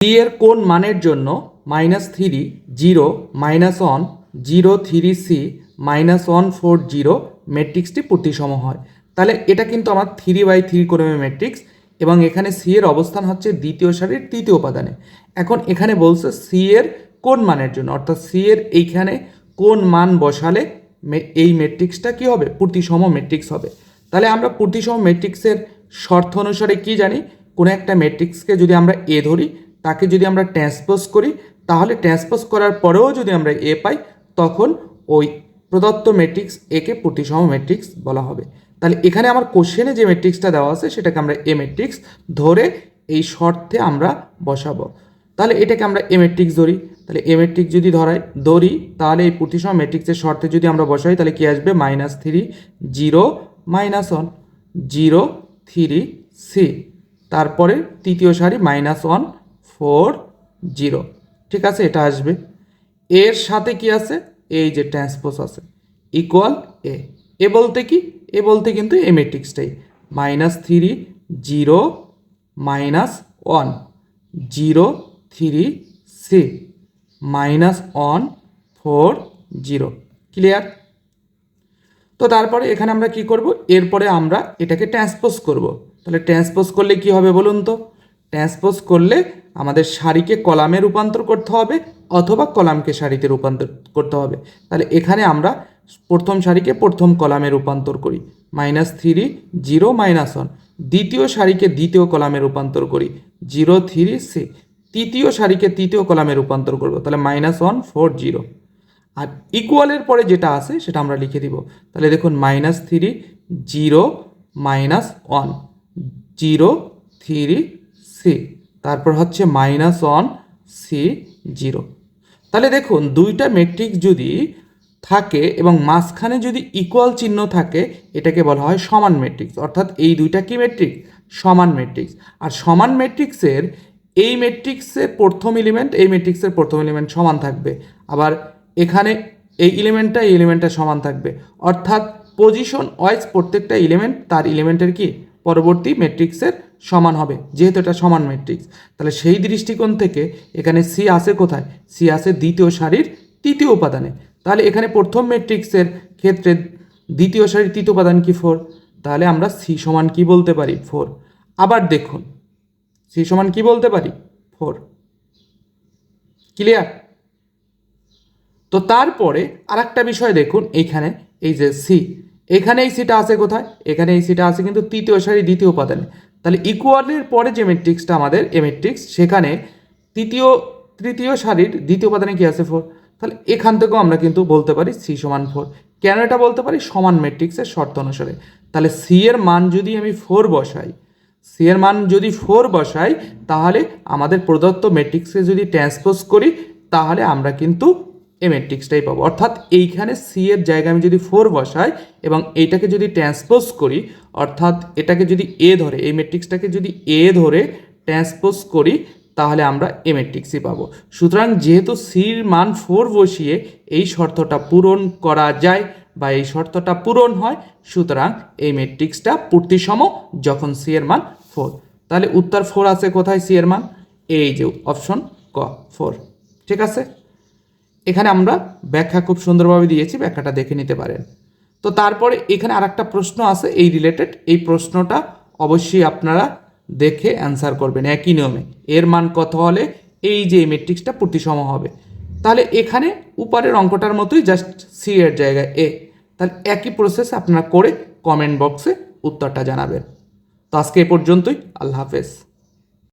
C এর কোন মানের জন্য minus three zero minus one zero three C minus one four zero ম্যাট্রিক্সটি প্রতিসম হয়। তাহলে এটা কিন্তু আমার থ্রি বাই থ্রি ক্রমে ম্যাট্রিক্স এবং এখানে সি এর অবস্থান হচ্ছে দ্বিতীয় সারির তৃতীয় উপাদানে। এখন এখানে বলছে সি এর কোন মানের জন্য, অর্থাৎ সি এর এইখানে কোন মান বসালে এই ম্যাট্রিক্সটা কি হবে? প্রতিসম ম্যাট্রিক্স হবে। তাহলে আমরা প্রতিসম ম্যাট্রিক্সের শর্ত অনুসারে কি জানি? কোনো একটা ম্যাট্রিক্সকে যদি আমরা এ ধরি তাকে যদি আমরা ট্রান্সপোজ করি, তাহলে ট্রান্সপোজ করার পরেও যদি আমরা এ পাই, তখন ওই প্রদত্ত ম্যাট্রিক্স একে প্রতিসম ম্যাট্রিক্স বলা হবে। তাহলে এখানে আমার কোশ্চেনে যে ম্যাট্রিক্সটা দেওয়া আছে, সেটাকে আমরা এ ম্যাট্রিক্স ধরে এই শর্তে আমরা বসাবো। তাহলে এটাকে আমরা এ ম্যাট্রিক্স ধরি। তাহলে এ ম্যাট্রিক্স যদি ধরাই, ধরি, তাহলে এই প্রতিসম ম্যাট্রিক্সের শর্তে যদি আমরা বসাই, তাহলে কি আসবে? Minus three zero minus one zero three C তারপরে তৃতীয় সারি মাইনাস ওয়ান ফোর জিরো। ঠিক আছে, এটা আসবে। এর সাথে কি আছে? এই যে ট্রান্সপোজ আছে। ইকুয়াল এ এ বলতে কি? এ বলতে কিন্তু এ ম্যাট্রিক্সটাই minus three zero minus one zero three C minus one four zero clear তো তারপরে এখানে আমরা কি করব? এরপরে আমরা এটাকে ট্রান্সপোজ করব। তাহলে ট্রান্সপোজ করলে কি হবে বলুন তো? ট্রান্সপোজ করলে আমাদের সারিকে কলামে রূপান্তর করতে হবে অথবা কলামকে সারিতে রূপান্তর করতে হবে। তাহলে এখানে আমরা প্রথম সারিকে প্রথম কলামে রূপান্তর করি। Minus three, zero, minus one. দ্বিতীয় সারিকে দ্বিতীয় কলামে রূপান্তর করি। Zero, three, C. তৃতীয় সারিকে তৃতীয় কলামে রূপান্তর করব। তাহলে মাইনাস ওয়ান, ফোর, জিরো। আর ইকুয়ালের পরে যেটা আছে সেটা আমরা লিখে দিব। তাহলে দেখুন minus three, zero, minus one. Zero, three, C. তারপর হচ্ছে মাইনাস ওয়ান সি জিরো তাহলে দেখুন, দুইটা ম্যাট্রিক্স যদি থাকে এবং মাঝখানে যদি ইকুয়াল চিহ্ন থাকে, এটাকে বলা হয় সমান ম্যাট্রিক্স অর্থাৎ এই দুইটা কি ম্যাট্রিক্স সমান ম্যাট্রিক্স আর সমান ম্যাট্রিক্সের এই ম্যাট্রিক্সের প্রথম এলিমেন্ট এই ম্যাট্রিক্সের প্রথম এলিমেন্ট সমান থাকবে। আবার এখানে এই এলিমেন্টটা এই এলিমেন্টটা সমান থাকবে। অর্থাৎ পজিশন ওয়াইজ প্রত্যেকটা এলিমেন্ট তার এলিমেন্টের কি? পরবর্তী ম্যাট্রিক্সের সমান হবে। যেহেতু এটা সমান ম্যাট্রিক্স তাহলে সেই দৃষ্টিকোণ থেকে এখানে সি আসে কোথায়? সি আসে দ্বিতীয় সারির তৃতীয় উপাদানে। তাহলে এখানে প্রথম ম্যাট্রিক্সের ক্ষেত্রে দ্বিতীয় সারির তৃতীয় উপাদান কি ফোর তাহলে আমরা সি সমান কি বলতে পারি? ফোর আবার দেখুন সি সমান কি বলতে পারি? ফোর ক্লিয়ার তো তারপরে আরেকটা বিষয় দেখুন এইখানে এই যে সি এখানে এই সিটা আছে কোথায়? এখানে এই সিটা আছে কিন্তু তৃতীয় সারি দ্বিতীয় উপাদানে। তাহলে ইকুয়ালের পরে যে ম্যাট্রিক্সটা আমাদের, এ ম্যাট্রিক্স সেখানে তৃতীয় তৃতীয় সারির দ্বিতীয় উপাদানে কি আছে ফোর তাহলে এখান থেকেও আমরা কিন্তু বলতে পারি সি সমান ফোর কেন এটা বলতে পারি? সমান ম্যাট্রিক্সের শর্ত অনুসারে। তাহলে সি এর মান যদি আমি ফোর বসাই সি এর মান যদি ফোর বসাই, তাহলে আমাদের প্রদত্ত ম্যাট্রিক্সে যদি ট্রান্সপোজ করি, তাহলে আমরা কিন্তু এ ম্যাট্রিক্সটাই পাবো। অর্থাৎ এইখানে সি এর জায়গায় আমি যদি ফোর বসাই এবং এইটাকে যদি ট্রান্সপোজ করি, অর্থাৎ এটাকে যদি এ ধরে, এই ম্যাট্রিক্সটাকে যদি এ ধরে ট্রান্সপোজ করি, তাহলে আমরা এ ম্যাট্রিক্সই পাবো। সুতরাং যেহেতু সির মান ফোর বসিয়ে এই শর্তটা পূরণ করা যায় বা এই শর্তটা পূরণ হয়, সুতরাং এই ম্যাট্রিক্সটা পূর্তিসম যখন সি এর মান ফোর তাহলে উত্তর ফোর আছে কোথায় সি এর মান? এই যে অপশন ক ফোর ঠিক আছে? এখানে আমরা ব্যাখ্যা খুব সুন্দরভাবে দিয়েছি, ব্যাখ্যাটা দেখে নিতে পারেন। তো তারপরে এখানে আরেকটা প্রশ্ন আছে, এই রিলেটেড এই প্রশ্নটা অবশ্যই আপনারা দেখে অ্যান্সার করবেন একই নিয়মে। এর মান কত হলে এই যে ম্যাট্রিক্সটা প্রতিসম হবে? তাহলে এখানে উপরের অঙ্কটার মতোই জাস্ট সি এর জায়গায় এ তাহলে একই প্রসেস আপনারা করে কমেন্ট বক্সে উত্তরটা জানাবেন। তো আজকে এ পর্যন্তই, আল্লাহ হাফেজ।